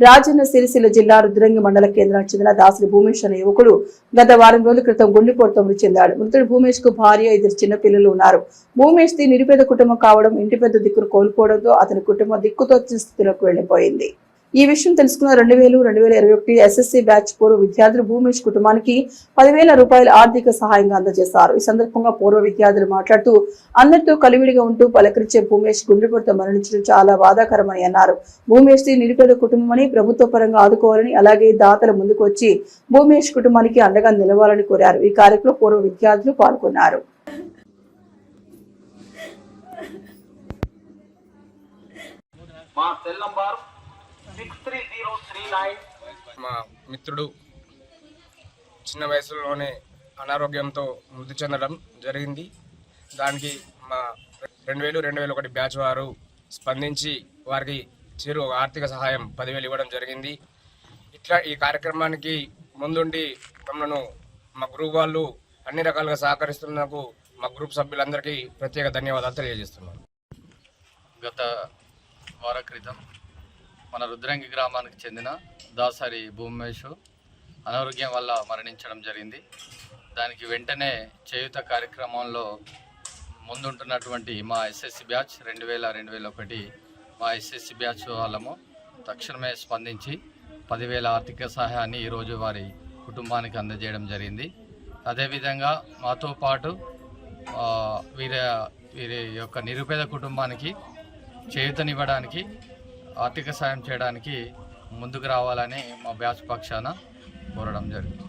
రాజన్న సిరిసిల్ల జిల్లా రుద్రంగి మండల కేంద్రానికి చెందిన దాసరి భూమేష్ అనే యువకుడు గత వారం రోజుల క్రితం గుండెపోటుతో మృతి చెందాడు మృతుడు భూమేష్కు భార్య ఇద్దరు చిన్న పిల్లలు ఉన్నారు. భూమేష్ ది నిరుపేద కుటుంబం కావడం ఇంటి పెద్ద దిక్కును కోల్పోవడంతో అతని కుటుంబం దిక్కుతో స్థితిలోకి వెళ్ళిపోయింది ఈ విషయం తెలుసుకున్న రెండు వేలు రెండు వేల ఇరవై ఒకటి ఎస్ఎస్సీ బ్యాచ్ పూర్వ విద్యార్థులు భూమేష్ కుటుంబానికి పదివేల రూపాయల ఆర్థిక సహాయంగా అందజేశారు. ఈ సందర్భంగా పూర్వ విద్యార్థులు మాట్లాడుతూ అందరితో కలివిడిగా ఉంటూ పలకరించే భూమేష్ గుండెపోటుతో మరణించడం చాలా బాధాకరమని అన్నారు. భూమేష్ ది నిరుపేద కుటుంబమని ప్రభుత్వ పరంగా ఆదుకోవాలని అలాగే దాతల ముందుకు వచ్చి భూమేష్ కుటుంబానికి అండగా నిలవాలని కోరారు. ఈ కార్యక్రమంలో పూర్వ విద్యార్థులు పాల్గొన్నారు. మా సెల్ నంబర్ మా మిత్రుడు చిన్న వయసులోనే అనారోగ్యంతో మృతి చెందడం జరిగింది. దానికి మా రెండు వేలు రెండు వేలు ఒకటి బ్యాచ్ వారు స్పందించి వారికి చిరు ఆర్థిక సహాయం పదివేలు ఇవ్వడం జరిగింది. ఇట్లా ఈ కార్యక్రమానికి ముందుండి మమ్మల్ని మా గ్రూప్ వాళ్ళు అన్ని రకాలుగా సహకరిస్తున్నందుకు మా గ్రూప్ సభ్యులందరికీ ప్రత్యేక ధన్యవాదాలు తెలియజేస్తున్నాను. గత వార క్రితం మన రుద్రంగి గ్రామానికి చెందిన దాసరి భూమేష్ అనారోగ్యం వల్ల మరణించడం జరిగింది. దానికి వెంటనే చేయుత కార్యక్రమంలో ముందుంటున్నటువంటి మా ఎస్ఎస్సి బ్యాచ్ రెండు వేల రెండు వేల ఒకటి మా ఎస్ఎస్సి బ్యాచ్ వాళ్ళము తక్షణమే స్పందించి పదివేల ఆర్థిక సహాయాన్ని ఈరోజు వారి కుటుంబానికి అందజేయడం జరిగింది. అదేవిధంగా మాతో పాటు వీరి వీరి యొక్క నిరుపేద కుటుంబానికి చేయూతనివ్వడానికి ఆర్థిక సాయం చేయడానికి ముందుకు రావాలని మా బ్యాచ్ పక్షాన కోరడం జరిగింది.